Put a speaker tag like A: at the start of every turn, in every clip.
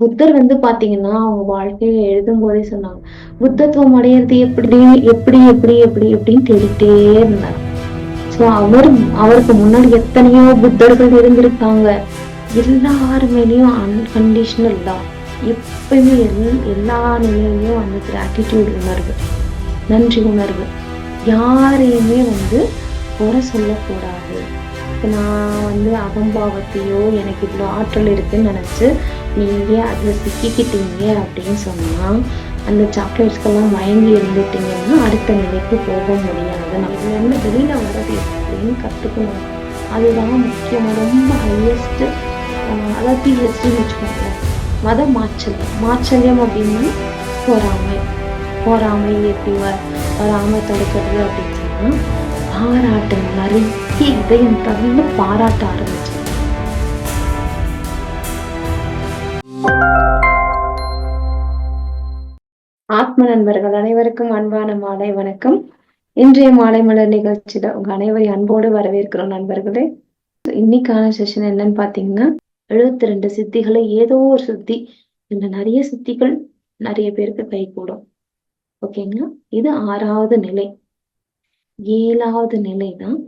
A: புத்தர் வந்து பாத்தீங்கன்னா அவங்க வாழ்க்கையை எழுதும் போதே சொன்னாங்க புத்தத்துவம் அடையிறது எப்படி எப்படி எப்படி எப்படி எப்படின்னு தேடிட்டே இருந்தார். சோ அவர் அவருக்கு முன்னாடி எத்தனையோ புத்தர்கள் இருந்திருக்காங்க. எல்லார் மேலேயும் அன்கண்டிஷனல் தான். எப்பயுமே எல் எல்லா நிலையிலையும் அந்த ஆட்டிடியூட் உணர்வு நன்றி உணர்வு. யாரையுமே வந்து குறை சொல்லக்கூடாது. எனக்கு நான் வந்து அகம்பாவத்தையோ எனக்கு இவ்வளோ ஆற்றல் இருக்குன்னு நினச்சி நீங்க அதில் சிக்கிக்கிட்டீங்க அப்படின்னு சொன்னால் அந்த சாக்லேட்ஸ்க்கெல்லாம் மயங்கி இருந்துட்டீங்கன்னா அடுத்த நிலைக்கு போக முடியாது. நம்ம இதுல வெளியில் வர்றது எப்படின்னு கற்றுக்கணும் அதுதான் முக்கியம். ரொம்ப ஹையஸ்ட்டு அதாவது பிஹெச்டின்னு வச்சுக்கோங்க மத மாச்சல்யம் மாச்சல்யம் அப்படின்னா பொறாமை. பொறாமை எப்படி வராமல் தடுக்கிறது அப்படின்னு சொன்னால் பாராட்டு நிறைய இதயம் தந்து பாராட்ட ஆரம்பிச்சு ஆத்ம நண்பர்கள் அனைவருக்கும் அன்பான மாலை வணக்கம். இன்றைய மாலை மலர் நிகழ்ச்சியில உங்க அனைவரை அன்போடு வரவேற்கிறோம் நண்பர்களே. இன்னைக்கான செஷன் என்னன்னு பாத்தீங்கன்னா எழுபத்தி ரெண்டு சித்திகளை ஏதோ ஒரு சித்தி இந்த நிறைய சித்திகள் நிறைய பேருக்கு கை கூடும் ஓகேங்களா இது ஆறாவது நிலை. ஏழாவது நிலை தான்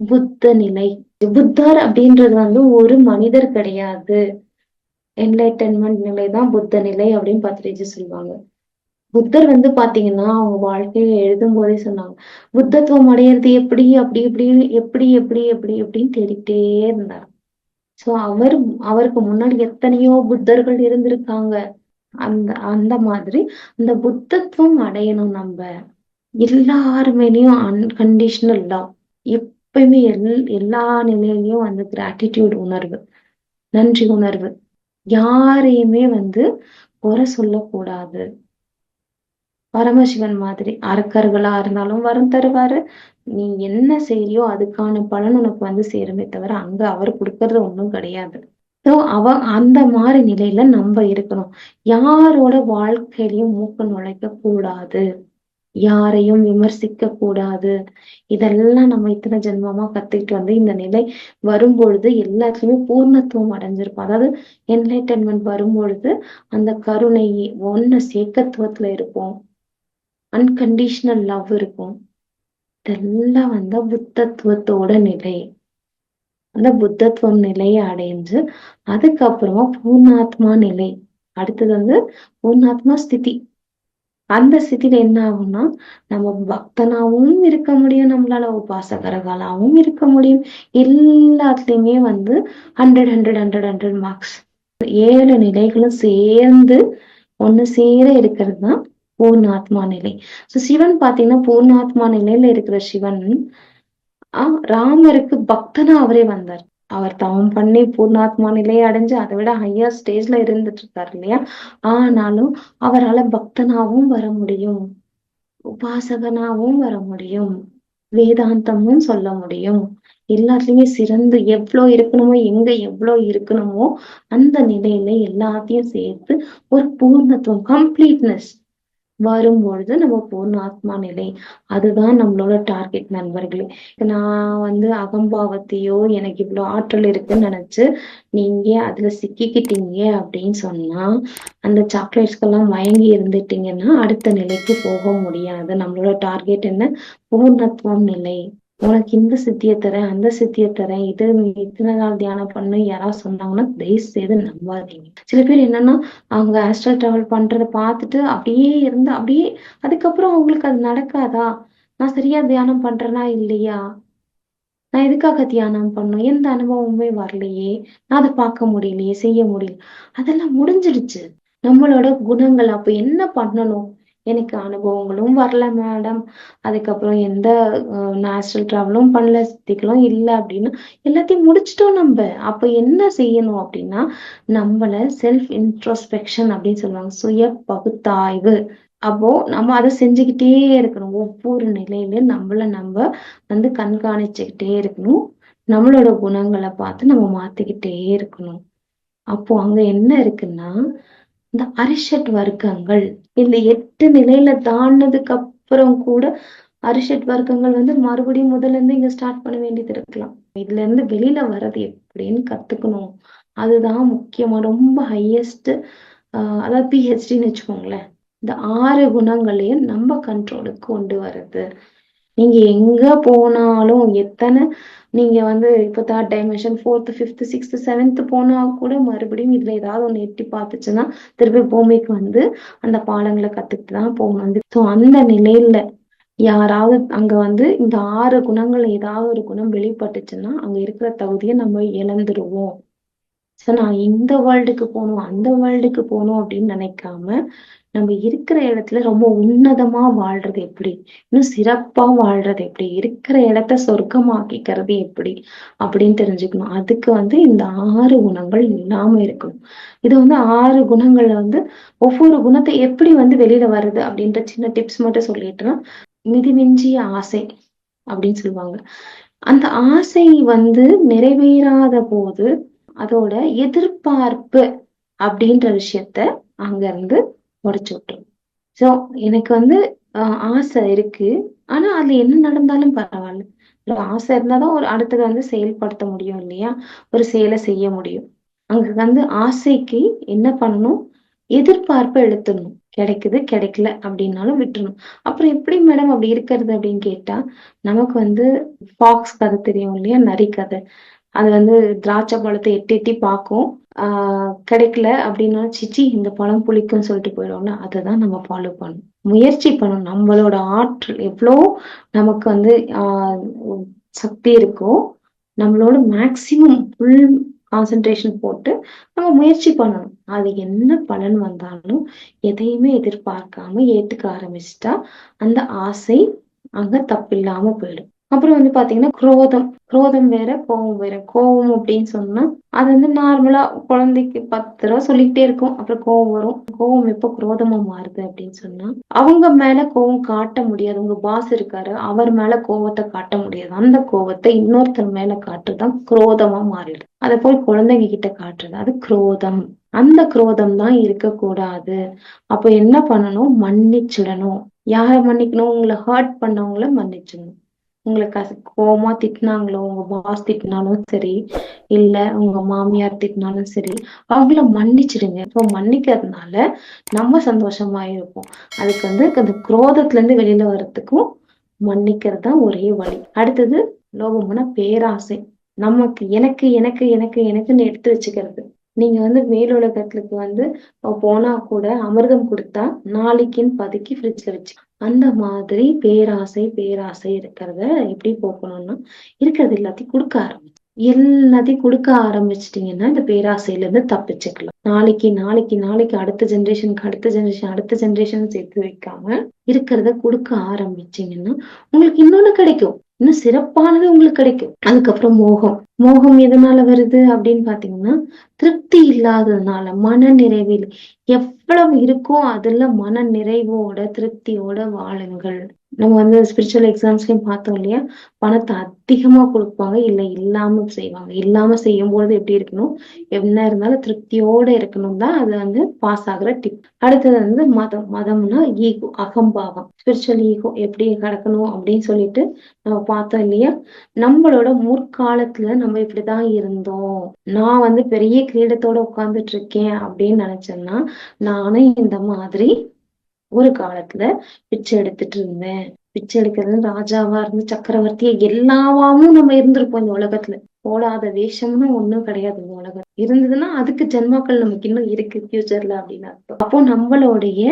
A: புத்த நிலை. புத்தர் அப்படின்றது வந்து ஒரு மனிதர் கிடையாது. என்லைட்டன்மெண்ட் நிலை தான் புத்த நிலை அப்படின்னு பத்ரிஜி சொல்லுவாங்க. புத்தர் வந்து பாத்தீங்கன்னா அவங்க வாழ்க்கையை எழுதும் போதே சொன்னாங்க. புத்தத்துவம் அடையிறது எப்படி அப்படி இப்படி எப்படி எப்படி எப்படி எப்படின்னு தேடிட்டே இருந்தார். சோ அவர் அவருக்கு முன்னாடி எத்தனையோ புத்தர்கள் இருந்திருக்காங்க. அந்த அந்த மாதிரி அந்த புத்தத்துவம் அடையணும் நம்ம. எல்லார் மேலேயும் அன்கண்டிஷனல் தான். எப்பயுமே எல் எல்லா நிலையிலையும் அந்த கிராட்டிடியூட் உணர்வு நன்றி உணர்வு யாரையுமே வந்து குறை சொல்லக்கூடாது. பரமசிவன் மாதிரி அரக்கர்களா இருந்தாலும் வரம் தருவாரு. நீ என்ன செய்யறியோ அதுக்கான பலன் உனக்கு வந்து சேருமே தவிர அங்க அவர் கொடுக்கறது ஒன்றும் கிடையாது. ஸோ அவ அந்த மாதிரி நிலையில நம்ம இருக்கணும். யாரோட வாழ்க்கையிலையும் மூக்க நுழைக்க கூடாது யாரையும் விமர்சிக்க கூடாது இதெல்லாம் நம்ம இத்தனை ஜென்மமா கத்துக்கிட்டு வந்து இந்த நிலை வரும்பொழுது எல்லாத்துலயுமே பூர்ணத்துவம் அடைஞ்சிருப்போம் அதாவது என்லைட்டன்மெண்ட் வரும்பொழுது அந்த கருணை ஒன்ன சேக்கத்துவத்துல இருப்போம் அன்கண்டிஷனல் லவ் இருக்கும். இதெல்லாம் வந்து புத்தத்துவத்தோட நிலை. அந்த புத்தத்துவம் நிலையை அடைஞ்சு அதுக்கப்புறமா பூர்ணாத்மா நிலை. அடுத்தது வந்து பூர்ணாத்மா ஸ்திதி. அந்த ஸ்திதியில என்ன ஆகும்னா நம்ம பக்தனாவும் இருக்க முடியும் நம்மளால உபாசகர்களாவும் இருக்க முடியும். எல்லாத்துலயுமே வந்து hundred hundred hundred hundred marks ஏழு நிலைகளும் சேர்ந்து ஒண்ணு சேர இருக்கிறது தான் பூர்ணாத்மா நிலை. சோ சிவன் பாத்தீங்கன்னா பூர்ணாத்மா நிலையில இருக்கிற சிவன் ஆஹ் ராமருக்கு பக்தனா அவரே வந்தார். அவர் தவம் பண்ணி பூர்ணாத்மா நிலையை அடைஞ்சு அதை விட ஹையர் ஸ்டேஜ்ல இருந்துட்டு இருக்காரு இல்லையா? ஆனாலும் அவரால் பக்தனாவும் வர முடியும். உபாசகனாவும் வர முடியும். வேதாந்தமும் சொல்ல முடியும். எல்லாத்துலயுமே சிறந்து எவ்வளவு இருக்கணுமோ எங்க எவ்வளவு இருக்கணுமோ அந்த நிலையில எல்லாத்தையும் சேர்த்து ஒரு பூர்ணத்துவம் கம்ப்ளீட்னஸ் வரும் பொழுது நம்ம பூர்ணாத்மா நிலை. அதுதான் நம்மளோட டார்கெட் நண்பர்களே. நான் வந்து அகம்பாவத்தையோ எனக்கு இவ்வளவு ஆற்றல் இருக்குன்னு நினைச்சு நீங்க அதுல சிக்கிக்கிட்டீங்க அப்படின்னு சொன்னா அந்த சாக்லேட்ஸ்க்கெல்லாம் மயங்கி இருந்துட்டீங்கன்னா அடுத்த நிலைக்கு போக முடியாது. நம்மளோட டார்கெட் என்ன? பூர்ணத்துவம் நிலை. உனக்கு இந்த சித்தியை தரேன் அந்த சித்தியை தரேன். இது இத்தனை நாள் தியானம் பண்ணு யாராவது சொன்னாங்கன்னா தயவு செய்து நம்பாதீங்க. சில பேர் என்னன்னா அவங்க ஆஸ்ட்ரல் டிராவல் பண்றதை பார்த்துட்டு அப்படியே இருந்து அப்படியே அதுக்கப்புறம் அவங்களுக்கு அது நடக்காதா? நான் சரியா தியானம் பண்றேனா இல்லையா? நான் எதுக்காக தியானம் பண்ணும் எந்த அனுபவமுமே வரலையே. நான் அதை பார்க்க முடியலையே செய்ய முடியல. அதெல்லாம் முடிஞ்சிடுச்சு. நம்மளோட குணங்கள் அப்ப என்ன பண்ணணும்? எனக்கு அனுபவங்களும் வரல மேடம் அதுக்கப்புறம் எந்த நேச்சுரல் டிராவலும் பண்ணல சித்திகளும் இல்லை அப்படின்னா எல்லாத்தையும் முடிச்சிட்டோம் நம்ம. அப்ப என்ன செய்யணும் அப்படின்னா நம்மள செல்ஃப் இன்ட்ரோஸ்பெக்ஷன் அப்படின்னு சொல்லுவாங்க சுய பகுத்தாய்வு. அப்போ நம்ம அதை செஞ்சுக்கிட்டே இருக்கணும். ஒவ்வொரு நிலையிலும் நம்மள நம்ம வந்து கண்காணிச்சுக்கிட்டே இருக்கணும். நம்மளோட குணங்களை பார்த்து நம்ம மாத்திக்கிட்டே இருக்கணும். அப்போ அங்க என்ன இருக்குன்னா இந்த அரிஷட் வர்க்கங்கள் இந்த எட்டு நிலையில தாண்டினதுக்கு அப்புறம் கூட அரிஷட் வர்க்கங்கள் வந்து மறுபடியும் முதல்ல இருந்து இங்க ஸ்டார்ட் பண்ண வேண்டியது இருக்கலாம். இதுல இருந்து வெளியில வர்றது எப்படின்னு கத்துக்கணும். அதுதான் முக்கியமா ரொம்ப ஹையஸ்ட் ஆஹ் அதாவது பிஹெச்டின்னு வச்சுக்கோங்களேன். இந்த ஆறு குணங்களையும் நம்ம கண்ட்ரோலுக்கு கொண்டு வர்றது. நீங்க எங்க போனாலும் எத்தனை நீங்க வந்து இப்போ third dimension fourth fifth sixth seventh போனா கூட மறுபடியும் இதுல ஏதாவது ஒன்று எட்டி பார்த்துச்சுன்னா திருப்பி பூமிக்கு வந்து அந்த பாடங்களை கத்துக்கிட்டு தான் போகணும். வந்து ஸோ அந்த நிலையில யாராவது அங்க வந்து இந்த ஆறு குணங்கள்ல ஏதாவது ஒரு குணம் வெளிப்பட்டுச்சுன்னா அங்க இருக்கிற தகுதியை நம்ம இழந்துருவோம். ஸோ நான் இந்த வேர்ல்டுக்கு போகணும் அந்த வேர்ல்டுக்கு போகணும் அப்படின்னு நினைக்காம நம்ம இருக்கிற இடத்துல ரொம்ப உன்னதமா வாழ்றது எப்படி? இன்னும் சிறப்பா வாழ்றது எப்படி? இருக்கிற இடத்த சொர்க்கமாக்கிக்கிறது எப்படி? அப்படின்னு தெரிஞ்சுக்கணும். அதுக்கு வந்து இந்த ஆறு குணங்கள் இல்லாம இருக்கணும். இது வந்து ஆறு குணங்கள்ல வந்து ஒவ்வொரு குணத்தை எப்படி வந்து வெளியில வருது அப்படின்ற சின்ன டிப்ஸ் மட்டும் சொல்லிட்டுனா மிதிமிஞ்சிய ஆசை அப்படின்னு சொல்லுவாங்க. அந்த ஆசை வந்து நிறைவேறாத போது அதோட எதிர்பார்ப்பு அப்படின்ற விஷயத்த அங்க இருந்து உடைச்சு விட்டுரும். சோ எனக்கு வந்து ஆஹ் ஆசை இருக்கு. ஆனா அதுல என்ன நடந்தாலும் பரவாயில்ல. ஒரு ஆசை இருந்தாதான் ஒரு அடுத்தது வந்து செயல்படுத்த முடியும் இல்லையா? ஒரு செயலை செய்ய முடியும். அங்க வந்து ஆசைக்கு என்ன பண்ணணும்? எதிர்பார்ப்பை எடுத்துடணும் கிடைக்குது கிடைக்கல அப்படின்னாலும் விட்டுறணும் அப்புறம் எப்படி மேடம் அப்படி இருக்கிறது அப்படின்னு கேட்டா நமக்கு வந்து ஃபாக்ஸ் கதை தெரியும் இல்லையா? நரி கதை அது வந்து திராட்சை பழத்தை எட்டி எட்டி பார்க்கும். ஆஹ் கிடைக்கல அப்படின்னா சிச்சி இந்த பழம் புளிக்கும்னு சொல்லிட்டு போயிடும்ல அதை தான் நம்ம ஃபாலோ பண்ணணும். முயற்சி பண்ணணும். நம்மளோட ஆற்றல் எவ்வளோ நமக்கு வந்து சக்தி இருக்கோ நம்மளோட மேக்சிமம் ஃபுல் கான்சென்ட்ரேஷன் போட்டு நம்ம முயற்சி பண்ணணும். அது என்ன பலன் வந்தாலும் எதையுமே எதிர்பார்க்காம ஏத்துக்க ஆரம்பிச்சிட்டா அந்த ஆசை அங்க தப்பில்லாம போயிடும். அப்புறம் வந்து பாத்தீங்கன்னா குரோதம். குரோதம் வேற கோவம் வேற. கோவம் அப்படின்னு சொன்னா அது வந்து நார்மலா குழந்தைக்கு பத்து தடவை சொல்லிக்கிட்டே இருக்கும். அப்புறம் கோவம் வரும். கோவம் எப்ப குரோதமா மாறுது அப்படின்னு சொன்னா அவங்க மேல கோவம் காட்ட முடியாது. உங்க பாஸ் இருக்காரு அவர் மேல கோவத்தை காட்ட முடியாது. அந்த கோவத்தை இன்னொருத்தர் மேல காட்டுறதுதான் குரோதமா மாறிடுது. அதை போய் குழந்தைங்க கிட்ட காட்டுறது அது குரோதம். அந்த குரோதம் தான் இருக்கக்கூடாது. அப்ப என்ன பண்ணணும்? மன்னிச்சிடணும். யாரை மன்னிக்கணும்? உங்களை ஹர்ட் பண்ணவங்கள மன்னிச்சிடணும். உங்களுக்கு கச கோவமா திட்டினாங்களோ உங்க பாஸ் திட்டினாலும் சரி இல்ல உங்க மாமியார் திட்டினாலும் சரி அவங்கள மன்னிச்சிடுங்க. இப்போ மன்னிக்கிறதுனால நம்ம சந்தோஷமா இருப்போம். அதுக்கு வந்து அந்த குரோதத்துல இருந்து வெளியில வர்றதுக்கும் மன்னிக்கிறது தான் ஒரே வழி. அடுத்தது லோகம்னா பேராசை. நமக்கு எனக்கு எனக்கு எனக்கு எனக்குன்னு எடுத்து வச்சுக்கிறது. நீங்க வந்து மேலுலகத்துக்கு வந்து போனா கூட அமிர்தம் கொடுத்தா நாளைக்குன்னு பதுக்கி ஃப்ரிட்ஜ்ல வச்சு. அந்த மாதிரி பேராசை பேராசை இருக்கிறத எப்படி போக்கணும்னா இருக்கிறது எல்லாத்தையும் கொடுக்க ஆரம்பிச்சு. எல்லாத்தையும் கொடுக்க ஆரம்பிச்சிட்டீங்கன்னா இந்த பேராசையில இருந்து தப்பிச்சுக்கலாம். நாளைக்கு நாளைக்கு நாளைக்கு அடுத்த ஜென்ரேஷனுக்கு அடுத்த ஜென்ரேஷன் அடுத்த ஜென்ரேஷன் சேர்த்து வைக்காம இருக்கிறத கொடுக்க ஆரம்பிச்சீங்கன்னா உங்களுக்கு இன்னொன்னு கிடைக்கும். இன்னும் சிறப்பானது உங்களுக்கு கிடைக்கும். அதுக்கப்புறம் மோகம். மோகம் எதனால வருது அப்படின்னு பாத்தீங்கன்னா திருப்தி இல்லாததுனால மன நிறைவில் எவ்வளவு இருக்கோ அதுல மன நிறைவோட திருப்தியோட வாழுங்கள். நம்ம வந்து ஸ்பிரிச்சுவல் எக்ஸாம்ஸ்லயும் பார்த்தோம் இல்லையா? பணத்தை அதிகமா கொடுப்பாங்க. இல்ல இல்லாம செய்வாங்க. இல்லாம செய்யும் பொழுது எப்படி இருக்கணும்? என்ன இருந்தாலும் திருப்தியோட இருக்கணும் தான் அது வந்து பாஸ் ஆகுற டிப் அடுத்தது வந்து மதம். மதம்னா ஈகோ அகம்பாவம். ஸ்பிரிச்சுவல் ஈகோ எப்படி கடக்கணும் அப்படின்னு சொல்லிட்டு நம்ம பார்த்தோம் இல்லையா? நம்மளோட முற்காலத்துல நம்ம இப்படிதான் இருந்தோம். நான் வந்து பெரிய கிரீடத்தோட உட்கார்ந்துட்டு இருக்கேன் அப்படின்னு நினைச்சேன்னா நானும் இந்த மாதிரி ஒரு காலத்துல பிச்சை எடுத்துட்டு இருந்தேன். பிச்சை எடுக்கிறது ராஜாவா இருந்து சக்கரவர்த்தியா எல்லாவாமும் நம்ம இருந்திருப்போம் இந்த உலகத்துல. போடாத வேஷம்னு ஒண்ணும் கிடையாது இந்த உலகம் இருந்ததுன்னா அதுக்கு ஜென்மாக்கள் நமக்கு இன்னும் இருக்கு ஃபியூச்சர்ல அப்படின்னு அர்த்தம். அப்போ நம்மளுடைய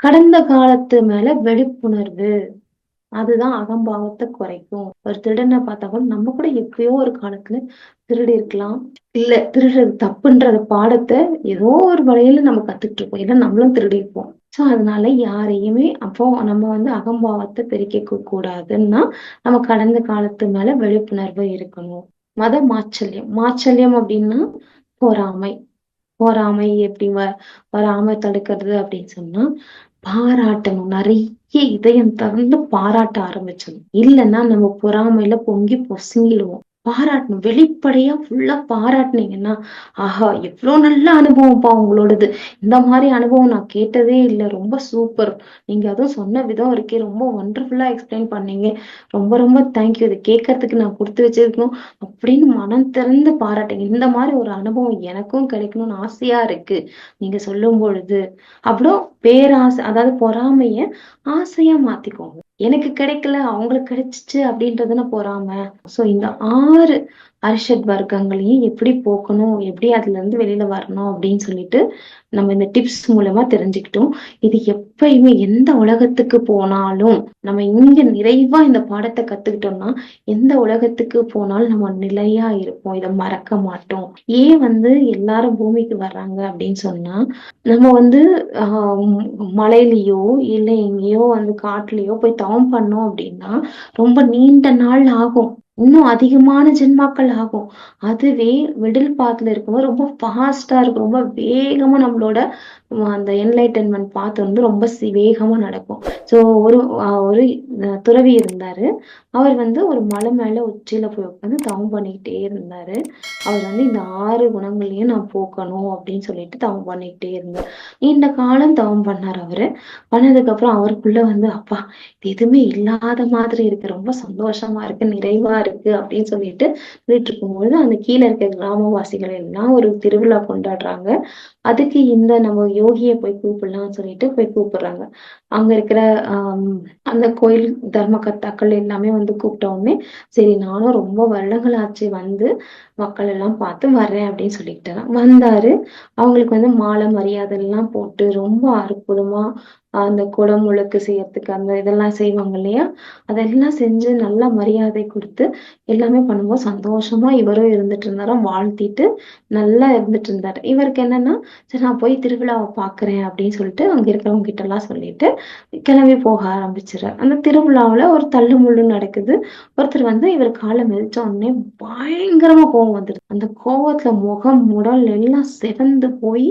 A: கடந்த காலத்து மேல வெடிப்புணர்வு அதுதான் அகம்பாவத்தை குறைக்கும். ஒரு திருடனை பார்த்தா கூட நம்ம கூட எப்பயோ ஒரு காலத்துல திருடி இருக்கலாம். இல்ல திருடுறது தப்புன்றத பாடத்தை ஏதோ ஒரு வழியில நம்ம கத்துக்கிட்டு இருப்போம் ஏன்னா நம்மளும் திருடி இருப்போம். சோ அதனால யாரையுமே அப்போ நம்ம வந்து அகம்பாவத்தை பெருக்கிக்க கூடாதுன்னா நம்ம கடந்த காலத்து மேல விழிப்புணர்வு இருக்கணும். மத மாச்சல்யம். மாச்சல்யம் அப்படின்னா பொறாமை. பொறாமை எப்படி வ வராம தடுக்கிறது அப்படின்னு சொன்னா பாராட்டணும். நிறைய இதயம் திறந்து பாராட்ட ஆரம்பிச்சிடணும் இல்லைன்னா நம்ம பொறாமையில பொங்கி பொசுங்கிடுவோம். பாராட்டணும். வெளிப்படையா ஃபுல்லா பாராட்டுனீங்கன்னா ஆஹா எவ்வளவு நல்ல அனுபவம்ப்பா உங்களோடது. இந்த மாதிரி அனுபவம் நான் கேட்டதே இல்லை. ரொம்ப சூப்பர் நீங்க அதுவும் சொன்ன விதம் இருக்கே ரொம்ப ஒண்டர்ஃபுல்லா எக்ஸ்பிளைன் பண்ணீங்க. ரொம்ப ரொம்ப தேங்க்யூ இதை கேட்கறதுக்கு நான் கொடுத்து வச்சிருக்கணும். அப்படின்னு மனம் திறந்து பாராட்டுங்க. இந்த மாதிரி ஒரு அனுபவம் எனக்கும் கிடைக்கணும்னு ஆசையா இருக்கு. நீங்க சொல்லும் பொழுது. அப்புறம் பேராசை அதாவது பொறாமைய ஆசையா மாத்திக்கோங்க. எனக்கு கிடைக்கல அவங்களுக்கு கிடைச்சிச்சு அப்படின்றதுன பொறாம சோ இந்த ஆறு அரிஷட் வர்க்கங்களையும் எப்படி போக்கணும் எப்படி அதுல இருந்து வெளியில வரணும் அப்படின்னு சொல்லிட்டு நம்ம இந்த டிப்ஸ் மூலமா தெரிஞ்சுக்கிட்டோம். இது எப்பயுமே எந்த உலகத்துக்கு போனாலும் நம்ம இங்க நிறைவா இந்த பாடத்தை கத்துக்கிட்டோம்னா எந்த உலகத்துக்கு போனாலும் நம்ம நிலையா இருப்போம். இதை மறக்க மாட்டோம். ஏன் வந்து எல்லாரும் பூமிக்கு வர்றாங்க அப்படின்னு சொன்னா நம்ம வந்து ஆஹ் மலையிலயோ இல்ல எங்கேயோ வந்து காட்டுலயோ போய் தவம் பண்ணோம் அப்படின்னா ரொம்ப நீண்ட நாள் ஆகும். இன்னும் அதிகமான ஜென்மாக்கள் ஆகும். அதுவே மிடில் பாத்துல இருக்கும்போது ரொம்ப ஃபாஸ்டா இருக்கும். ரொம்ப வேகமா நம்மளோட அந்த என்லைட்டன்மெண்ட் பாத்து வந்து ரொம்ப வேகமா நடக்கும். ஸோ ஒரு ஒரு துறவி இருந்தாரு. அவர் வந்து ஒரு மலை மேல உச்சியில போய் உட்காந்து தவம் பண்ணிக்கிட்டே இருந்தாரு. அவர் வந்து இந்த ஆறு குணங்களையும் நான் போக்கணும் அப்படின்னு சொல்லிட்டு தவம் பண்ணிக்கிட்டே இருந்தார். நீண்ட காலம் தவம் பண்ணார் அவரு. பண்ணதுக்கு அப்புறம் அவருக்குள்ள வந்து அப்பா இது எதுவுமே இல்லாத மாதிரி இருக்கு. ரொம்ப சந்தோஷமா இருக்கு. நிறைவா இருக்கு. அப்படின்னு சொல்லிட்டு சொல்லிட்டு இருக்கும்போது அந்த கீழே இருக்க கிராமவாசிகள் எல்லாம் ஒரு திருவிழா கொண்டாடுறாங்க. அதுக்கு இந்த நம்ம யோகிய போய் கூப்பிடலாம்னு சொல்லிட்டு போய் கூப்பிடுறாங்க. அங்க இருக்கிற ஆஹ் அந்த கோயில் தர்மகர்த்தாக்கள் எல்லாமே வந்து கூப்பிட்ட உடனே சரி நானும் ரொம்ப வருடங்கள் ஆச்சு வந்து மக்கள் எல்லாம் பார்த்து வர்றேன் அப்படின்னு சொல்லிட்டு வந்தாரு. அவங்களுக்கு வந்து மாலை மரியாதை எல்லாம் போட்டு ரொம்ப அற்புதமா அந்த குடம் முழுக்கு செய்யறதுக்கு அந்த இதெல்லாம் செய்வாங்க இல்லையா? அதெல்லாம் செஞ்சு நல்லா மரியாதை கொடுத்து எல்லாமே பண்ணும்போது சந்தோஷமா இவரும் இருந்துட்டு இருந்தாராம் வாழ்த்திட்டு நல்லா இருந்துட்டு இருந்தாரு. இவருக்கு என்னன்னா சரி நான் போய் திருவிழாவை பாக்குறேன் அப்படின்னு சொல்லிட்டு அங்க இருக்கிறவங்க கிட்ட எல்லாம் சொல்லிட்டு கிளம்பி போக ஆரம்பிச்சிடுறாரு. அந்த திருவிழாவுல ஒரு தள்ளு முள்ளு நடக்குது. ஒருத்தர் வந்து இவர் காலை மிதிச்ச உடனே பயங்கரமா கோவம் வந்துருது. அந்த கோவத்துல முகம் உடல் எல்லாம் சிறந்து போய்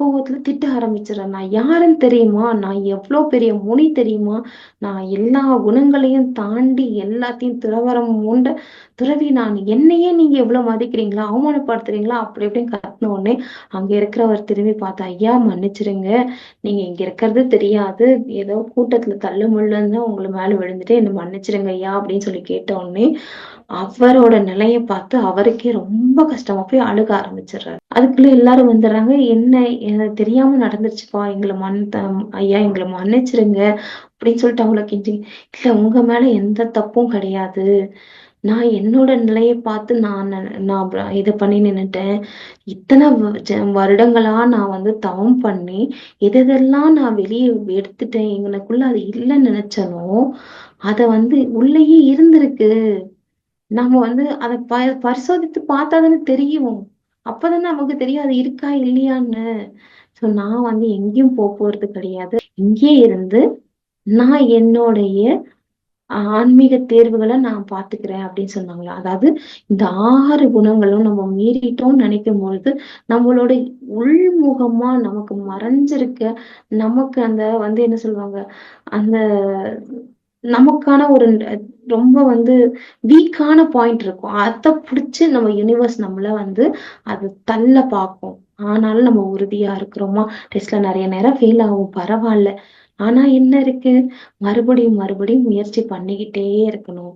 A: கோவத்துல திட்ட ஆரம்பிச்சிடறேன். நான் யாருன்னு தெரியுமா? நான் எவ்வளவு பெரிய முனி தெரியுமா? நான் எல்லா குணங்களையும் தாண்டி எல்லாத்தையும் துறவரம் உண்ட துறவி நான். என்னையே நீங்க எவ்வளவு மதிக்கிறீங்களா? அவமானப்படுத்துறீங்களா? அப்படி இப்படின்னு கத்தின உடனே அங்க இருக்கிறவர் திரும்பி பார்த்தா ஐயா மன்னிச்சிருங்க. நீங்க இங்க இருக்கிறது தெரியாது. ஏதோ கூட்டத்துல தள்ளு முள்ளுன்னு உங்களை மேல விழுந்துட்டு என்ன மன்னிச்சிருங்க ஐயா அப்படின்னு சொல்லி கேட்ட உடனே அவரோட நிலைய பார்த்து அவருக்கே ரொம்ப கஷ்டமா போய் அழுக ஆரம்பிச்சிடுறாரு. அதுக்குள்ள எல்லாரும் வந்துடுறாங்க. என்ன தெரியாம நடந்துருச்சுப்பா எங்களை மன் ஐயா எங்களை மன்னிச்சிருங்க அப்படின்னு சொல்லிட்டு அவளை கெஞ்சி இல்ல உங்க மேல எந்த தப்பும் கிடையாது. நான் என்னோட நிலையை பார்த்து நான் நான் இது பண்ணி நின்னுட்டேன். இத்தனை வருடங்களா நான் வந்து தவம் பண்ணி எதெல்லாம் நான் வெளியே எடுத்துட்டேன் எங்களுக்குள்ள அது இல்லைன்னு நினைச்சனோ அத வந்து உள்ளேயே இருந்திருக்கு. நம்ம வந்து அதை ப பரிசோதித்து பார்த்தாதானே தெரியும். அப்பதானே நமக்கு தெரியும் அது இருக்கா இல்லையான்னு. சோ நான் வந்து எங்கேயும் போக போறது கிடையாது. இங்கே இருந்து நான் என்னுடைய ஆன்மீக தேர்வுகளை நான் பாத்துக்கிறேன் அப்படின்னு சொன்னாங்களா? அதாவது இந்த ஆறு குணங்களும் நம்ம மீறிட்டோம்னு நினைக்கும் பொழுது நம்மளோட உள்முகமா நமக்கு மறைஞ்சிருக்க நமக்கு அந்த வந்து என்ன சொல்லுவாங்க? அந்த நமக்கான ஒரு ரொம்ப வந்து வீக்கான பாயிண்ட் இருக்கும். அதை பிடிச்சி நம்ம யூனிவர்ஸ் நம்மள வந்து அது தள்ள பார்க்கும் ஆனாலும் நம்ம உறுதியா இருக்கிறோமா? டெஸ்ட்ல நிறைய நேரம் ஃபெயில் ஆகும். பரவாயில்ல. ஆனா என்ன இருக்கு? மறுபடியும் மறுபடியும் முயற்சி பண்ணிக்கிட்டே இருக்கணும்.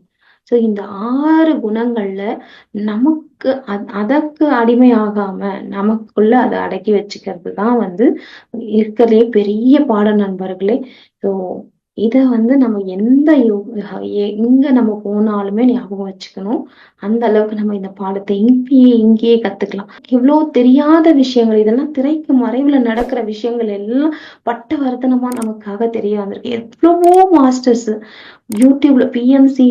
A: சோ இந்த ஆறு குணங்கள்ல நமக்கு அதற்கு அடிமை ஆகாம நமக்குள்ள அதை அடக்கி வச்சுக்கிறது தான் வந்து இருக்கிறதுலே பெரிய பாட நண்பர்களே ஸோ இத வந்து நம்ம எந்த எங்க நம்ம போனாலுமே ஞாபகம் வச்சுக்கணும். அந்த அளவுக்கு நம்ம இந்த பாடத்தை இங்கேயே இங்கேயே கத்துக்கலாம். எவ்வளவு தெரியாத விஷயங்கள் இதெல்லாம் திரைக்கு மறைவுல நடக்கிற விஷயங்கள் எல்லாம் பட்ட வர்த்தனமா நமக்காக தெரிய வந்திருக்கு. எவ்வளவோ மாஸ்டர்ஸ் யூடியூப்ல பிஎம்சி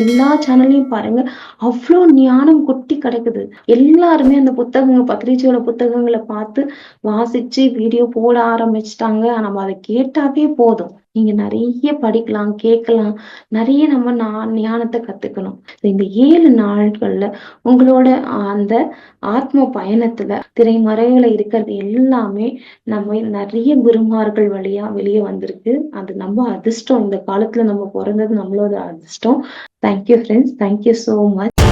A: எல்லா சேனல்லையும் பாருங்க. அவ்வளோ ஞானம் கொட்டி கிடக்குது. எல்லாருமே அந்த புத்தகங்கள் பத்திரிச்சையோட புத்தகங்களை பார்த்து வாசிச்சு வீடியோ போட ஆரம்பிச்சிட்டாங்க. நம்ம அதை கேட்டாவே போதும். நீங்க நிறைய படிக்கலாம் கேட்கலாம். நிறைய நம்ம ஞானத்தை கத்துக்கணும். இந்த ஏழு நாட்கள்ல உங்களோட அந்த ஆத்ம பயணத்துல திரைமறைகளை இருக்கிறது எல்லாமே நம்ம நிறைய குருமார்கள் வழியா வெளியே வந்திருக்கு. அது நம்ம அதிர்ஷ்டம். இந்த காலத்துல நம்ம பிறந்தது நம்மளோட அதிர்ஷ்டம். Thank you friends thank you so much